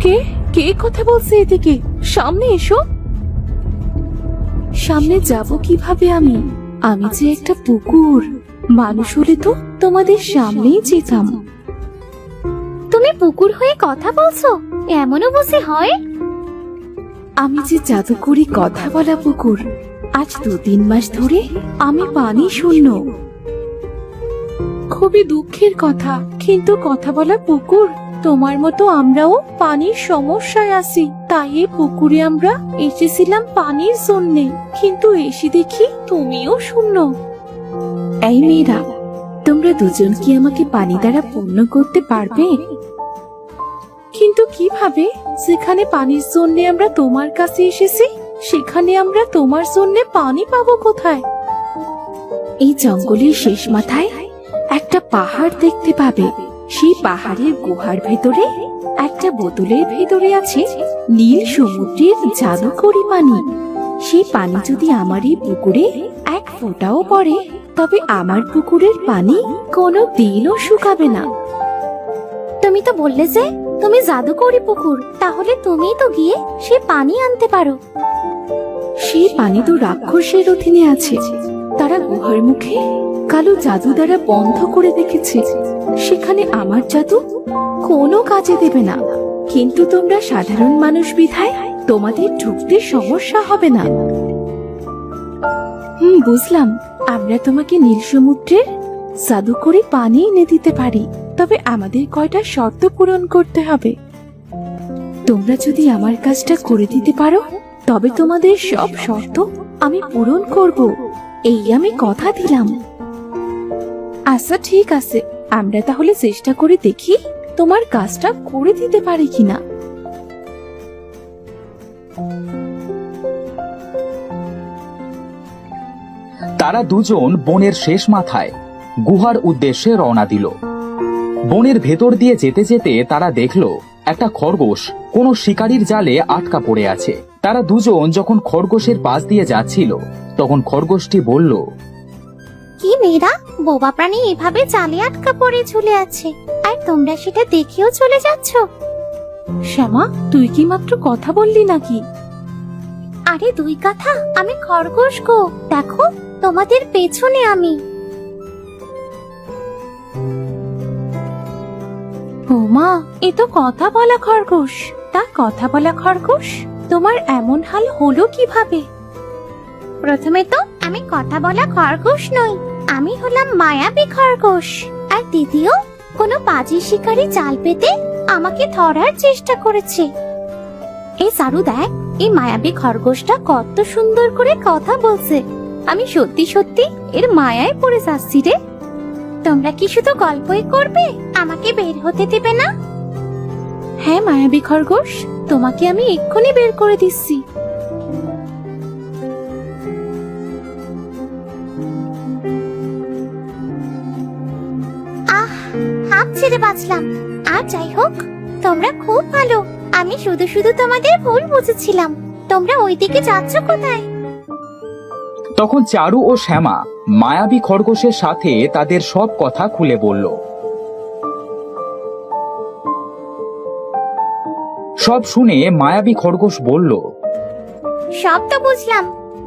কে? কে কথা বলছে এদিকে? সামনে এসো। সামনে যাব কীভাবে আমি? আমি যে একটা পুকুর। মানুষ হলে তো তোমাদের সামনেই যেতাম। তুমি পুকুর হয়ে কথা বলছো? এমনও বসে হয়? আমি যে জাদু করি কথা বলা পুকুর আজ দু তিন মাস ধরে আমি পানি শূন্য। খুবই দুঃখের কথা কিন্তু কথা বলা পুকুর তোমার মতো আমরাও পানির সমস্যায় আছি। তাই এই পুকুরে আমরা এসেছিলাম পানির জন্যে। কিন্তু এসে দেখি তুমিও শূন্য। এই মেয়েরা তোমরা দুজন কি আমাকে পানি দ্বারা পূর্ণ করতে পারবে? কিন্তু কীভাবে? যেখানে পানির জন্য আমরা তোমার কাছে এসেছি সেখানে আমরা তোমার জন্য পানি পাবো কোথায়? এই জঙ্গলের শেষ মাথায় একটা পাহাড় দেখতে পাবে। সেই পাহাড়ের গুহার ভেতরে একটা বোতলের ভেতরে আছে নীল সমুদ্রের জাদুকরি পানি। সেই পানি যদি আমার এই পুকুরে এক ফোঁটাও পড়ে, তবে আমার পুকুরের পানি কোনো দিনও শুকাবে না। তুমি তো বললে যে তুমি জাদুকরি পুকুর, তাহলে তুমিই তো গিয়ে সে পানি আনতে পারো। সেই পানি তো রাক্ষসের অধীনে আছে। তারা গুহার মুখে কালো জাদু দ্বারা বন্ধ করে দেখেছে সেখানে আমার জাদু কোনো কাজে দেবে না। কিন্তু তোমরা সাধারণ মানুষ বিধায় তোমাদের ঢুকতে সমস্যা হবে না। হুম, বুঝলাম। আমরা তোমাকে নীল সমুদ্রের জাদু করে পানি এনে দিতে পারি। তবে আমাদের কয়টা শর্ত পূরণ করতে হবে। তোমরা যদি আমার কাজটা করে দিতে পারো, তবে তোমাদের সব শর্ত আমি পূরণ করব। এই আমি কথা দিলাম। আচ্ছা ঠিক আছে। আমরা তাহলে চেষ্টা করে দেখি তোমার কাজটা করে দিতে পারি কিনা। তারা দুজন বনের শেষ মাথায় গুহার উদ্দেশ্যে রওনা দিল। বনের ভেতর দিয়ে যেতে যেতে তারা দেখল, একটা খরগোশ কোনো শিকারীর জালে আটকা পড়ে আছে। তারা দুজন যখন খরগোশের পাশ দিয়ে যাচ্ছিল তখন খরগোশটি বলল কি মেয়েরা বোবা প্রাণী এভাবে জালে আটকা পড়ে ঝুলে আছে আর তোমরা সেটা দেখেও চলে যাচ্ছ? শ্যামা তুই কি মাত্র কথা বললি নাকি? আরে দুই কথা আমি খরগোশ গো। দেখো তোমাদের পেছনে আমি। ও মা এ তো কথা বলা খরগোশ। তা কথা বলা খরগোশ? তোমার এমন হাল হলো কীভাবে? প্রথমে তো আমি কথা বলা খরগোশ নই, আমি হলাম মায়াবী খরগোশ। আর দ্বিতীয়, কোনো বাজি শিকারী জাল পেতে আমাকে ধরার চেষ্টা করেছে। এই সারু দেখ, এই মায়াবী খরগোশটা কত সুন্দর করে কথা বলছে। আমি সত্যি সত্যি এর মায়ায় পড়ে যাচ্ছি রে। তোমরা কি শুধু গল্পই করবে? আমাকে বের হতে দেবে না? হ্যাঁ মায়াবী খরগোশ তোমাকে আমি এক্ষুনি বের করে দিচ্ছি। আহ হাঁপ ছেড়ে বাঁচলাম। আর যাই হোক তোমরা খুব ভালো। আমি শুধু শুধু তোমাদের ভুল বুঝেছিলাম। তোমরা ওইদিকে যাচ্ছ কোথায়? তখন চারু ও শ্যামা মায়াবী খরগোশের সাথে তাদের সব কথা খুলে বলল। সব শুনে মায়াবী খরগোশ বলল সব তো বুঝলাম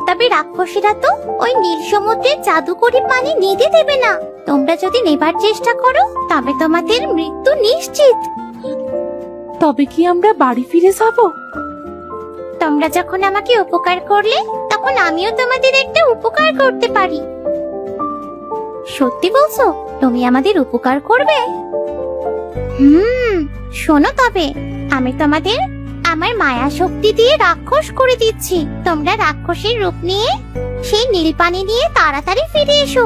তবে রাক্ষসীরা তো ওই নীল সমুদ্রের জাদুকরি পানি নিতে দেবে না। তোমরা যদি নেবার চেষ্টা করো তবে তোমাদের মৃত্যু নিশ্চিত। তবে কি আমরা বাড়ি ফিরে যাব? তোমরা যখন আমাকে উপকার করলে তখন আমিও তোমাদের একটা উপকার করতে পারি। সত্যি বলছো তুমি আমাদের উপকার করবে? হুম শোনো তবে। আমি তোমাদের আমার মায়া শক্তি দিয়ে রাক্ষস করে দিচ্ছি। তোমরা রাক্ষসের রূপ নিয়ে সেই নীল পানি নিয়ে তাড়াতাড়ি ফিরে এসো।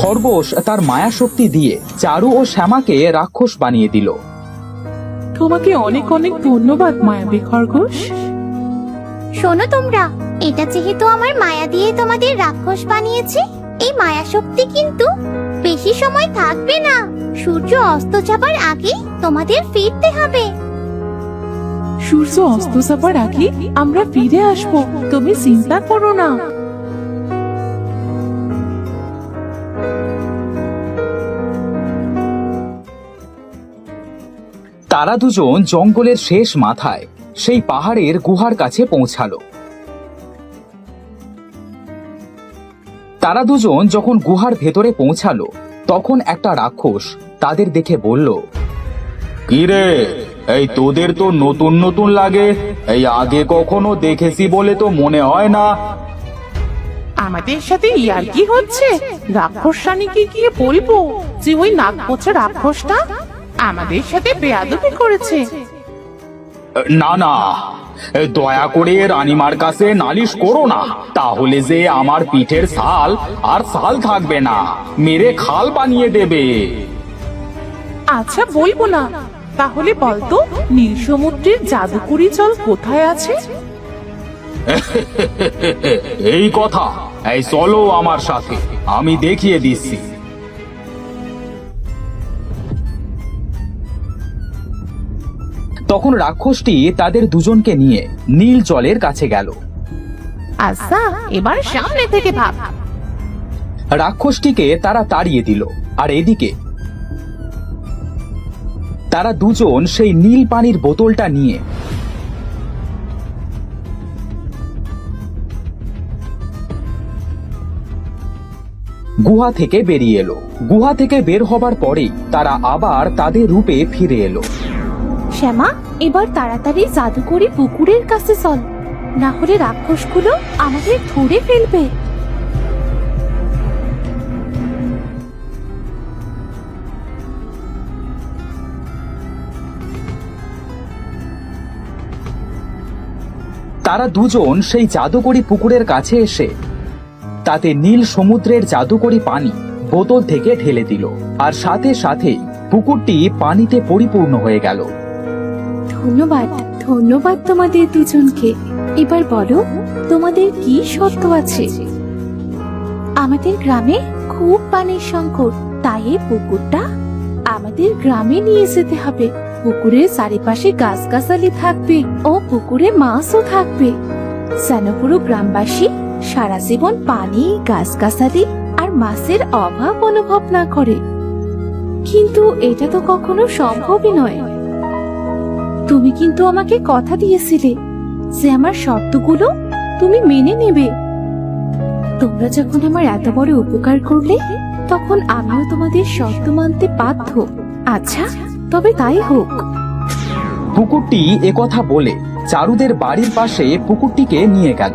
খরগোশ তার মায়া শক্তি দিয়ে চারু ও শ্যামাকে রাক্ষস বানিয়ে দিল। তোমাকে অনেক অনেক ধন্যবাদ মায়াবী খরগোশ। শোনো তোমরা এটা যেহেতু আমার মায়া দিয়ে তোমাদের রাক্ষস বানিয়েছি এই মায়া শক্তি কিন্তু বেশি সময় থাকবে না। সূর্য অস্ত যাবার আগে তোমাদের ফিরতে হবে। সূর্য অস্ত যাবার আগে আমরা ফিরে আসব। তুমি চিন্তা করো না। তারা দুজন জঙ্গলের শেষ মাথায় সেই পাহাড়ের গুহার কাছে পৌঁছালো। তারা দুজন যখন গুহার ভেতরে পৌঁছালো তখন একটা রাক্ষস তাদের দেখে বলল কিরে এই তোদের তো নতুন নতুন লাগে। এই আগে কখনো দেখেছি বলে তো মনে হয় না। আমাদের সাথে ইয়ার কি হচ্ছে? রাক্ষস রানীকে গিয়ে বলব যে ওই নাক পচা রাক্ষসটা আমাদের সাথে বেয়াদবি করেছে? না না দয়া করে রানীমার কাছে নালিশ করো না। তাহলে যে আমার পিঠের সাল আর সাল থাকবে না মেরে খাল বানিয়ে দেবে। আচ্ছা বলব না। তাহলে বলতো নীল সমুদ্রের জাদুকরি জল কোথায় আছে? এই কথা এই চলো আমার সাথে আমি দেখিয়ে দিচ্ছি। তখন রাক্ষসটি তাদের দুজনকে নিয়ে নীল জলের কাছে গেল। আচ্ছা এবার সামনে থেকে ভাব। রাক্ষসটিকে তারা তাড়িয়ে দিল আর এদিকে তারা দুজন সেই নীল পানির বোতলটা নিয়ে। গুহা থেকে বেরিয়ে এলো। গুহা থেকে বের হবার পরেই তারা আবার তাদের রূপে ফিরে এলো। শ্যামা, এবার তাড়াতাড়ি জাদুকরি পুকুরের কাছে চল। না হলে রাক্ষসগুলো আমাদের ধরে ফেলবে। তারা দুজন সেই জাদুকরি পুকুরের কাছে এসে তাতে নীল সমুদ্রের জাদুকরি পানি বোতল থেকে ঢেলে দিল। আর সাথে সাথেই পুকুরটি পানিতে পরিপূর্ণ হয়ে গেল। ধন্যবাদ ধন্যবাদ তোমাদের দুজনকে। এবার বলো, তোমাদের কি সত্য আছে? আমাদের গ্রামে খুব পানির সংকট, তাই পুকুরটা আমাদের গ্রামে নিয়ে যেতে হবে। পুকুরের চারিপাশে গাছগাছালি থাকবে ও পুকুরে মাছও থাকবে। যেন পুরো গ্রামবাসী সারা জীবন পানি, গাছগাছালি আর মাছের অভাব অনুভব না করে। কিন্তু এটা তো কখনো সম্ভবই নয়। তুমি কিন্তু আমাকে কথা দিয়েছিলে যে আমার শর্তগুলো তুমি মেনে নেবে। তোমরা যখন আমার এত বড় উপকার করলে, তখন আমিও তোমাদের শর্ত মানতে বাধ্য। আচ্ছা তবে তাই হোক। পুকুরটি একথা বলে চারুদের বাড়ির পাশে পুকুরটিকে নিয়ে গেল।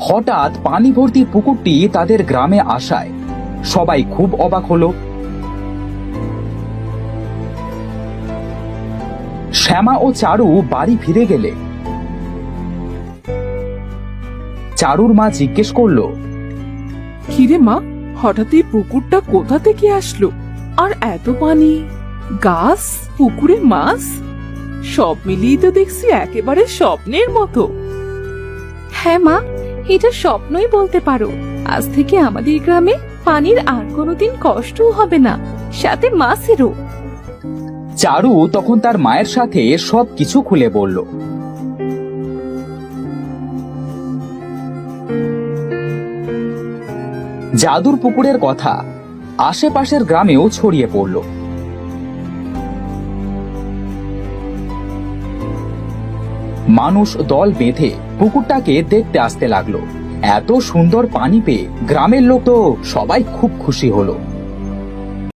হঠাৎ পানি ভর্তি পুকুরটি তাদের গ্রামে আসায়। সবাই খুব অবাক হলো। শ্যামা ও চারু বাড়ি ফিরে গেলে। চারুর মা জিজ্ঞেস করল কিরে মা হঠাৎ এই পুকুরটা কোথা থেকে আসলো? আর এত পানি? গাছ, পুকুরে মাছ? সব মিলিয়ে তো দেখছি একেবারে স্বপ্নের মতো। হ্যাঁ মা, এটা স্বপ্নই বলতে পারো। আজ থেকে আমাদের গ্রামে পানির আর কোনোদিন কষ্টও হবে না, সাথে মাছেরও। চারু তখন তার মায়ের সাথে সব কিছু খুলে বলল। জাদুর পুকুরের কথা আশেপাশের গ্রামেও ছড়িয়ে পড়ল। মানুষ দল বেঁধে পুকুরটাকে দেখতে আসতে লাগল। এত সুন্দর পানি পেয়ে গ্রামের লোক তো সবাই খুব খুশি হলো।